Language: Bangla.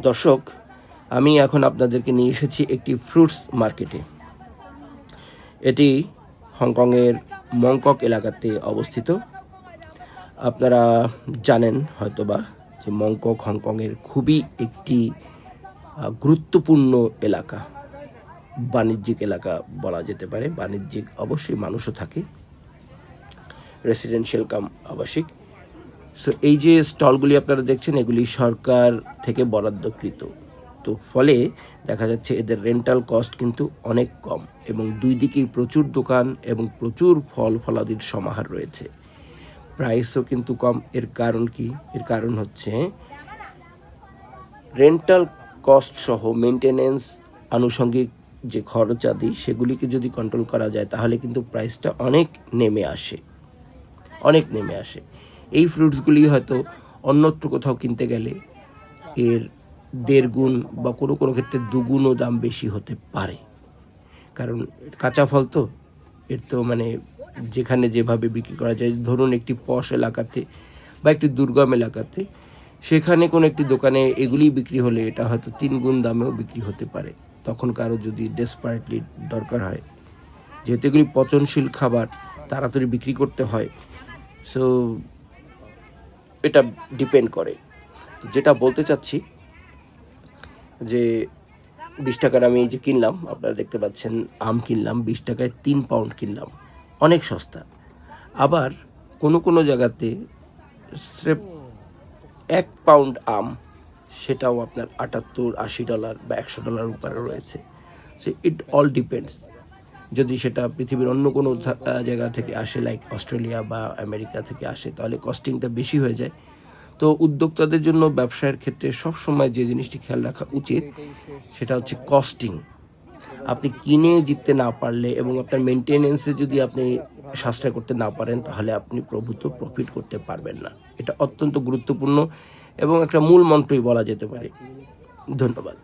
দর্শক, আমি এখন আপনাদেরকে নিয়ে এসেছি একটি ফ্রুটস মার্কেটে। এটি হংকংয়ের মংকক এলাকাতে অবস্থিত। আপনারা জানেন হয়তোবা যে মংকক হংকংয়ের খুবই একটি গুরুত্বপূর্ণ এলাকা। বাণিজ্যিক এলাকা বলা যেতে পারে। বাণিজ্যিক অবশ্যই মানুষও থাকে। রেসিডেন্সিয়াল কাম আবাসিক। সো এই যে স্টলগুলি আপনারা দেখছেন, এগুলি সরকার থেকে বরাদ্দকৃত। তো ফলে দেখা যাচ্ছে এদের রেন্টাল কস্ট কিন্তু অনেক কম এবং দুই দিকেই প্রচুর দোকান এবং প্রচুর ফল ফলাদির সমাহার রয়েছে। প্রাইসও কিন্তু কম। এর কারণ কি? এর কারণ হচ্ছে রেন্টাল কস্ট সহ মেনটেনেন্স আনুষঙ্গিক যে খরচাদি সেগুলিকে যদি কন্ট্রোল করা যায়, তাহলে কিন্তু প্রাইসটা অনেক নেমে আসে। অনেক নেমে আসে। এই ফ্রুটসগুলি হয়তো অন্যত্র কোথাও কিনতে গেলে এর দেড় গুণ বা কোনো কোনো ক্ষেত্রে দুগুণও দাম বেশি হতে পারে। কারণ কাঁচা ফল তো, এর তো মানে যেখানে যেভাবে বিক্রি করা যায়, ধরুন একটি পশ এলাকাতে বা একটি দুর্গম এলাকাতে, সেখানে কোনো একটি দোকানে এগুলি বিক্রি হলে এটা হয়তো তিন গুণ দামেও বিক্রি হতে পারে। তখন কারও যদি ডেসপারেটলি দরকার হয়, যেহেতু এগুলি পচনশীল খাবার, তাড়াতাড়ি বিক্রি করতে হয়। সো এটা ডিপেন্ড করে। যেটা বলতে চাচ্ছি যে বিশ টাকার আমি এই যে কিনলাম, আপনারা দেখতে পাচ্ছেন আম কিনলাম, বিশ টাকায় তিন পাউন্ড কিনলাম। অনেক সস্তা। আবার কোনো কোনো জায়গাতে স্রেফ এক পাউন্ড আম, সেটাও আপনার আটাত্তর, আশি ডলার বা একশো ডলার উপরে রয়েছে। সে ইট অল ডিপেন্ডস যদি সেটা পৃথিবীর অন্য কোনো জায়গা থেকে আসে লাইক অস্ট্রেলিয়া বা আমেরিকা থেকে আসে, তাহলে কস্টিংটা বেশি হয়ে যায়। তো উদ্যোক্তাদের জন্য ব্যবসায়ের ক্ষেত্রে সবসময় যে জিনিসটি খেয়াল রাখা উচিত, সেটা হচ্ছে কস্টিং আপনি কিনে জিততে না পারলে এবং আপনার মেনটেনেন্সে যদি আপনি সাশ্রয় করতে না পারেন, তাহলে আপনি প্রভূত প্রফিট করতে পারবেন না। এটা অত্যন্ত গুরুত্বপূর্ণ এবং একটা মূল মন্ত্রই বলা যেতে পারে। ধন্যবাদ।